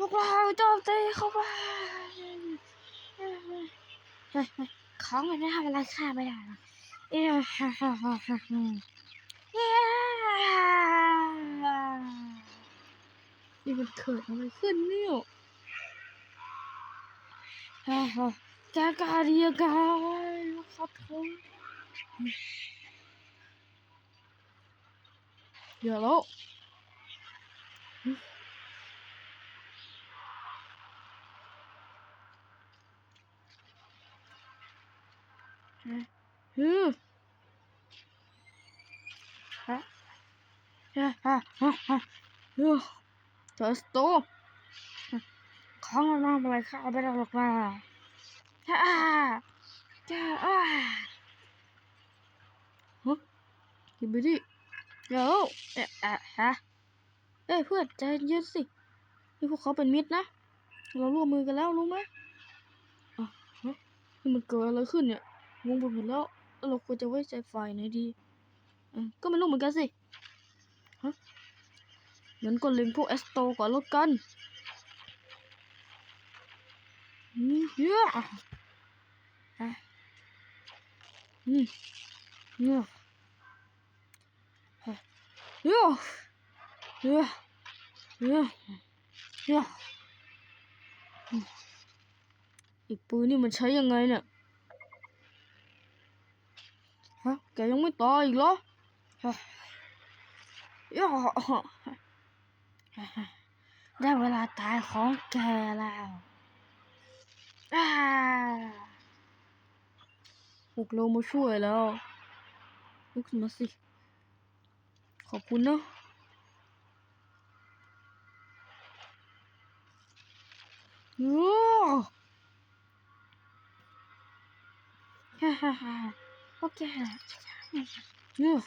พวกเราโจมตีเข้าไปของมันไม่ทำอะไรข้าไม่ได้หรอกเย้นี่มันเกิดอะไรขึ้นเนี่ยฮ่าฮ่าแกกล้าดียังไงครับผมเดี๋ยวแล้ว ฮึฮะฮ่าฮ่าฮ่าฮ่าเฮ้ยเทสโตของมันทำอะไรข้าไม่ได้หรอกนะฮ่าจ้าอ้ากินไปดิเดี๋ยวเอ๊ะอะฮะเอ้ยเพื่อนใจเย็นสินี่พวกเขาเป็นมิตรนะ เราร่วมมือกันแล้วรู้ไหมอะฮะนี่มันเกิดอะไรขึ้นเนี่ย งงไปหมดแล้ว เราควรจะไว้ใจฝ่ายไหนดี ก็ไม่รู้เหมือนกันสิ ฮะงั้นก็เล็งพวกเอสโตก่อนแล้วกันนี่เฮียอะอืมเนี่ยอะเฮียเฮียเฮียเฮียอืมอีกปืนนี่มันใช้ยังไงเนี่ย ฮะแกยังไม่ตายอีกเหรอฮะย่าได้เวลาตายของแกแล้วอาพวกเรามาช่วยแล้วลุกมาสิ ขอบคุณนะโอ้ฮ่าฮ่าฮ่า โอเคเนี่ย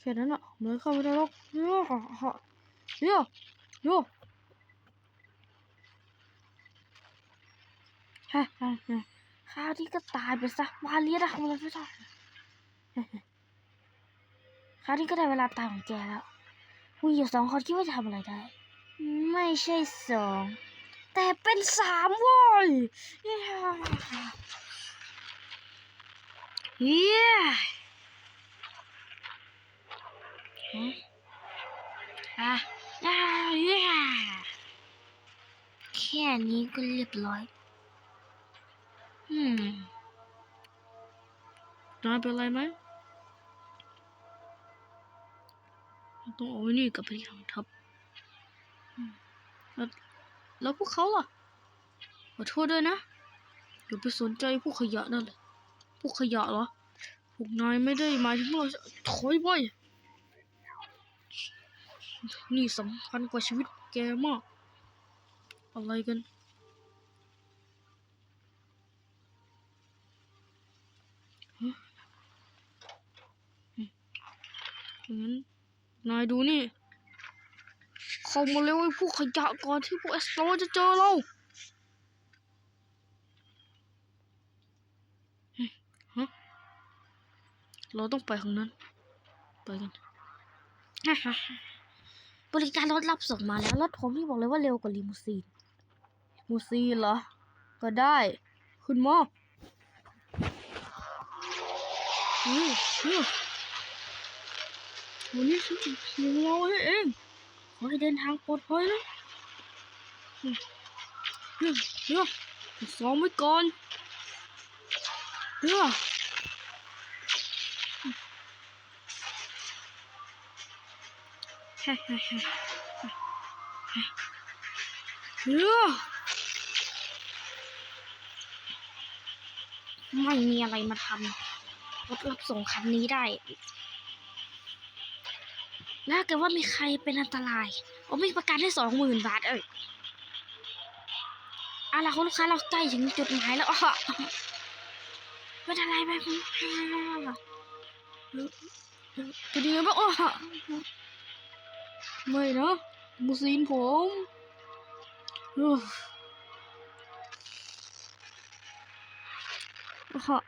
แค่นั้นอะเหมือนเข้าไม่ได้หรอกเนี่ยเนี่ยเนี่ยฮ่าฮ่าฮ่าข้าวที่ก็ตายไปซะวาเลียนะทำอะไรไม่ได้ข้าวที่ก็ได้เวลาตายของแกแล้วมึงอยู่สองคนคิดว่าจะทำอะไรได้ ไม่ใช่สองแต่เป็นสามโว้ย เย้เย้ฮะอะอะเย้แค่นี้ก็เรียบร้อย อืมนายเป็นไรไหมต้องเอาไว้นี่กลับไปที่ถังทัพแล้วแล้วพวกเขาล่ะ ขอโทษด้วยนะอย่าไปสนใจพวกขยะนั่นเลย พวกขยะเหรอพวกนายไม่ได้มายถึงเราถอยไปนี่สำคัญกว่าชีวิตแกมาก อะไรกันงั้นนายดูนี่เข้ามาเร็วไอ้พวกขยะก่อนที่พวกเอสโตรจะเจอเราอืมฮะ เราต้องไปข้างนั้น ไปกัน บริการรถรับส่งมาแล้ว รถผมที่บอกเลยว่าเร็วกว่าลิมูซีนมูซีนเหรอ ก็ได้ขึ้นมาอืออือวันนี้ฉันจะขี่เราเองขอให้เดินทางปลอดภัยนะเฮ้ยเฮ้ยซ้อมไว้ก่อนเฮ้ยเฮ้ยเฮ้ยเฮ้ยเฮ้ย ไม่มีอะไรมาทำรถรับส่งคันนี้ได้แล้วถ้าเกิดว่ามีใครเป็นอันตรายผมมีประกันให้สองหมื่นบาท เอ้ยเอาล่ะคุณลูกค้าเราใกล้ถึงจุดหมายแล้วอะไม่เป็นไรไม่เป็นไรจะดีไหมอะ ไม่นะมูซีนผมเอ้ออะ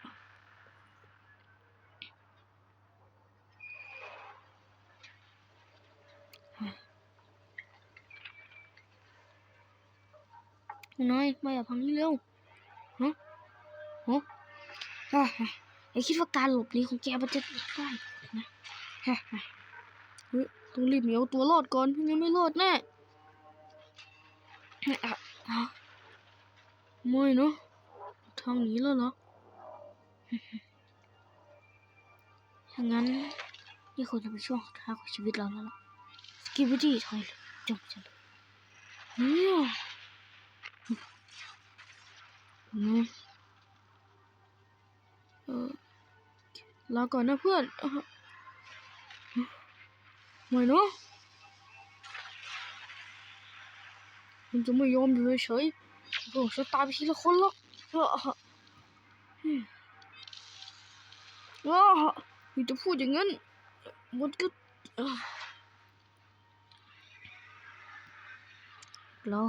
นายมาอย่าพังนี่เร็วฮะฮะฮ่าฮ่าอย่าคิดว่าการหลบหนีของแกมันจะได้นะฮ่าฮ่าเฮ้ย ต้องรีบเหนีเอาตัวรอดก่อนไม่งั้นไม่รอดแน่อะอะไม่เนาะทางนีแล้วเหรอถ้างั้นนี่คงจะเป็นช่วงสุดท้ายของชีวิตเราแล้วล่ะสกิปปี้ถอยเลยจบจะเลยเนี่ยนะเออลาก่อนนะเพื่อน เอ่อไม่เนาะมันจะไม่ยอมอยู่เฉยๆโอ้ฉันตายไปทีละคนหรอกเอออืมอ้ามีจะพูดอย่างนั้นมันก็เรา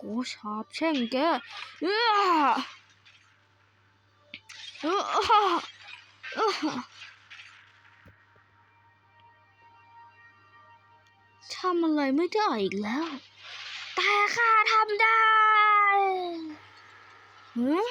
กูสาบแช่งแกเอ้อเอ้อเอ้อ ทำอะไรไม่ได้อีกแล้ว แต่ข้าทำได้เฮ้ย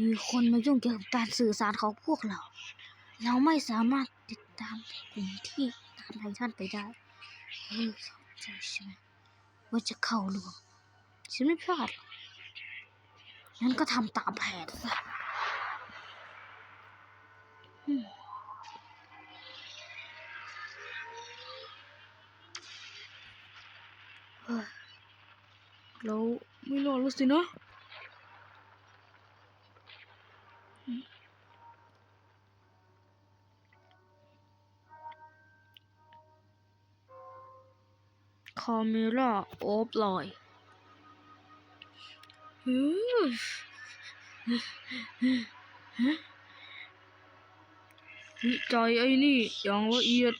มีคนมายุ่งเกี่ยวกับการสื่อสารของพวกเรา เราไม่สามารถติดตามกลุ่มที่ตามไททันไปได้ ใจใช่ว่าจะเข้าลวมฉันไม่พลาดหรอกงั้นก็ทำตามแผนซะอืมเฮ้ยเราไม่รอดแล้วสินะ คาเมล่าออฟไลน์ฮึวิจัยไอ้นี่อย่างละเอียด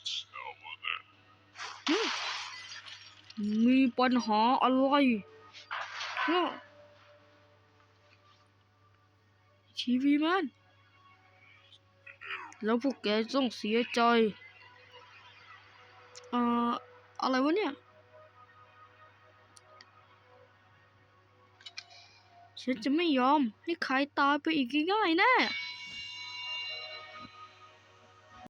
มีปัญหาอะไรทีวีแมนแล้วพวกแกต้องเสียใจเอ่ออะไรวะเนี่ย ฉันจะไม่ยอมให้ใครตายไปอีกง่ายๆแน่